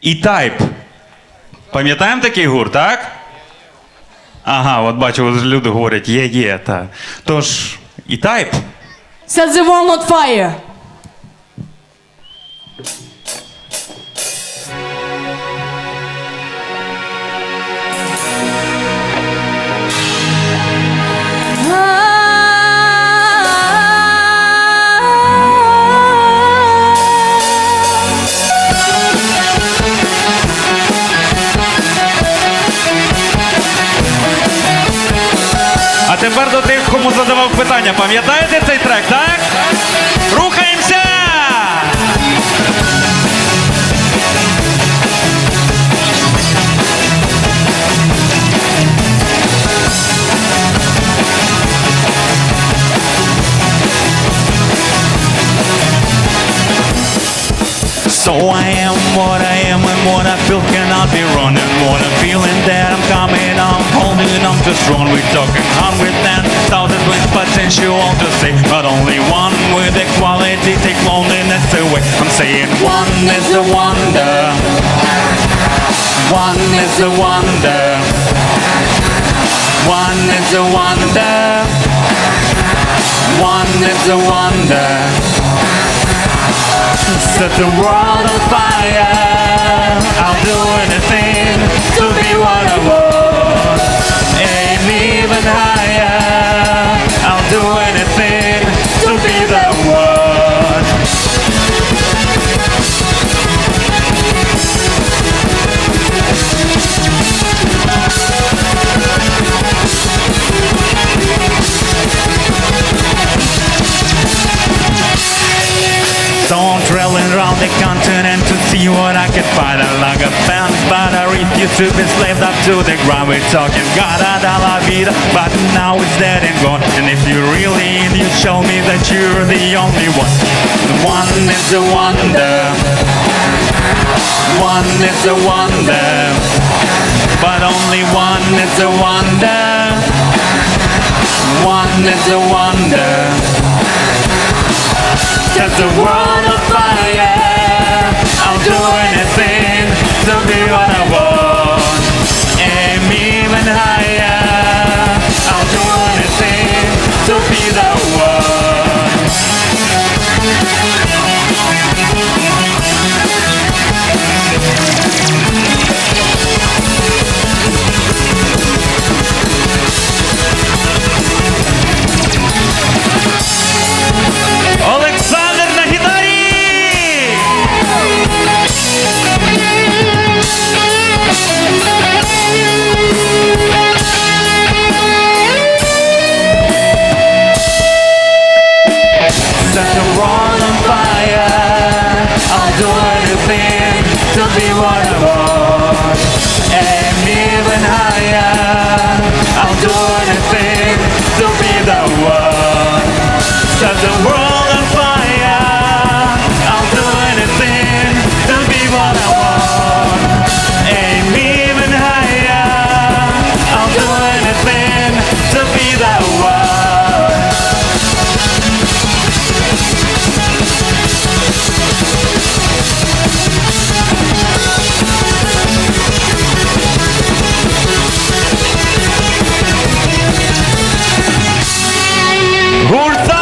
і Type. Пам'ятаємо такий гурт, так? Ага, от бачу, люди говорять, є, є, та. Тож, і Type. Set the world on fire. Тепер до тих, кому задавав питання. Пам'ятаєте цей трек, так? Рухаємося! I am what I feel cannot be running What I'm feeling that I'm coming I'm holding on to strong We're talking hundred and thousand with potential to say But only one with equality take loneliness away. I'm saying one is a wonder. One is a wonder. One is a wonder. One is a wonder. Set the world on fire. I'll do anything what I can find. A fan, but I refuse to be slaved up to the ground. We're talking Gada da la vida, but now it's dead and gone. And if you really need, you show me that you're the only one. The one is a wonder. One is a wonder. But only one is a wonder. One is a wonder. Set the world on fire. I'll Aim even higher. I'll do anything to be the one. The world घूरता